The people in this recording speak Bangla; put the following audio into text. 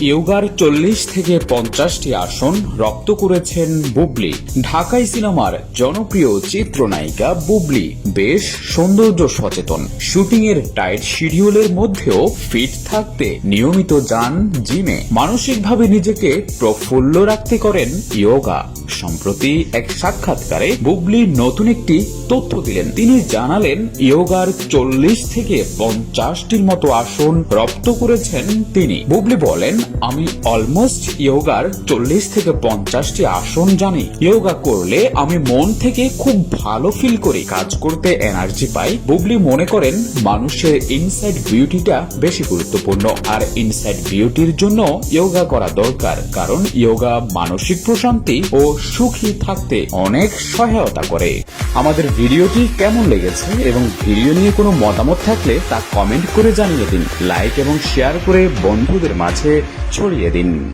ইয়োগার চল্লিশ থেকে পঞ্চাশটি আসন রপ্ত করেছেন বুবলি। ঢাকাই সিনেমার জনপ্রিয় চিত্রনায়িকা বুবলি বেশ সৌন্দর্য সচেতন। শুটিং এর টাইট শিডিউলের মধ্যেও ফিট থাকতে নিয়মিত যান জিমে। মানসিকভাবে নিজেকে প্রফুল্ল রাখতে করেন ইয়োগা। সম্প্রতি এক সাক্ষাৎকারে বুবলি নতুন একটি তথ্য দিলেন। তিনি জানালেন, ইয়োগার চল্লিশ থেকে পঞ্চাশটির মতো আসন রপ্ত করেছেন তিনি। বুবলি বলেন আমি অলমোস্ট ইয়োগার চল্লিশ থেকে পঞ্চাশটি আসন জানি। ইয়োগা করলে আমি মন থেকে খুব ভালো ফিল করি, কাজ করতে এনার্জি পাই। বুবলি মনে করেন, মানুষের ইনসাইড বিউটিটা বেশি গুরুত্বপূর্ণ। আর ইনসাইড বিউটির জন্য ইয়োগা করা দরকার। কারণ ইয়োগা মানসিক প্রশান্তি ও সুখী থাকতে অনেক সহায়তা করে। আমাদের ভিডিওটি কেমন লেগেছে এবং ভিডিও নিয়ে কোনো মতামত থাকলে তা কমেন্ট করে জানিয়ে দিন। লাইক এবং শেয়ার করে বন্ধুদের মাঝে ছড়িয়ে দিন।